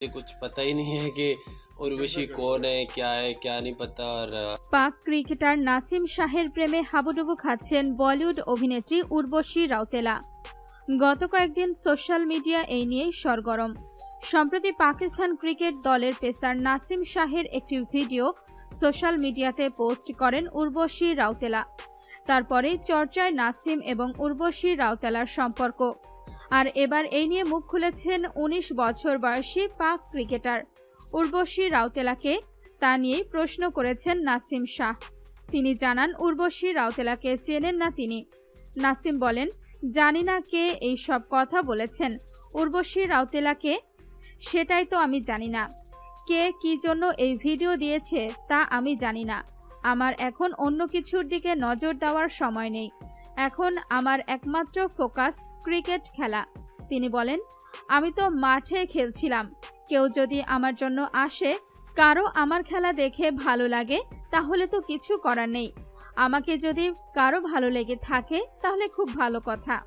मुझे कुछ पता ही नहीं है कि उर्वशी कौन है क्या है क्या नहीं पता और अ, পাক ক্রিকেটার নাসিম শাহের প্রেমে হাবুডুবু খাচ্ছেন বলিউড অভিনেত্রী উর্বশী রাউতেলা গত কয়েকদিন সোশ্যাল মিডিয়া এই নিয়েই সরগরম সম্প্রতি পাকিস্তান ক্রিকেট দলের পেসার নাসিম শাহের একটি ভিডিও সোশ্যাল মিডিয়াতে পোস্ট করেন উর্বশী রাউতেলা তারপরেই চর্চায় নাসিম এবং উর্বশী রাউতেলার সম্পর্ক আর এবার এই নিয়ে মুখ খুলেছেন ১৯ বছর বয়সী পাক ক্রিকেটার। উর্বশী রাউতেলাকে তা নিয়েই প্রশ্ন করেছেন নাসিম শাহ। তিনি জানান, উর্বশী রাউতেলাকে চেনেন না তিনি। নাসিম বলেন, জানি না কে এই সব কথা বলেছেন। উর্বশী রাউতেলাকে? সেটাই তো আমি জানি না। কে কি জন্য এই ভিডিও দিয়েছে তা আমি জানি না। আমার এখন অন্য কিছুর দিকে নজর দেওয়ার সময় নেই। এখন আমার একমাত্র ফোকাস ক্রিকেট খেলা। তিনি বলেন, আমি তো মাঠে খেলছিলাম। কেউ যদি আমার জন্য আসে, কারও আমার খেলা দেখে ভালো লাগে, তাহলে তো কিছু করার নেই। আমাকে যদি কারও ভালো লেগে থাকে, তাহলে খুব ভালো কথা।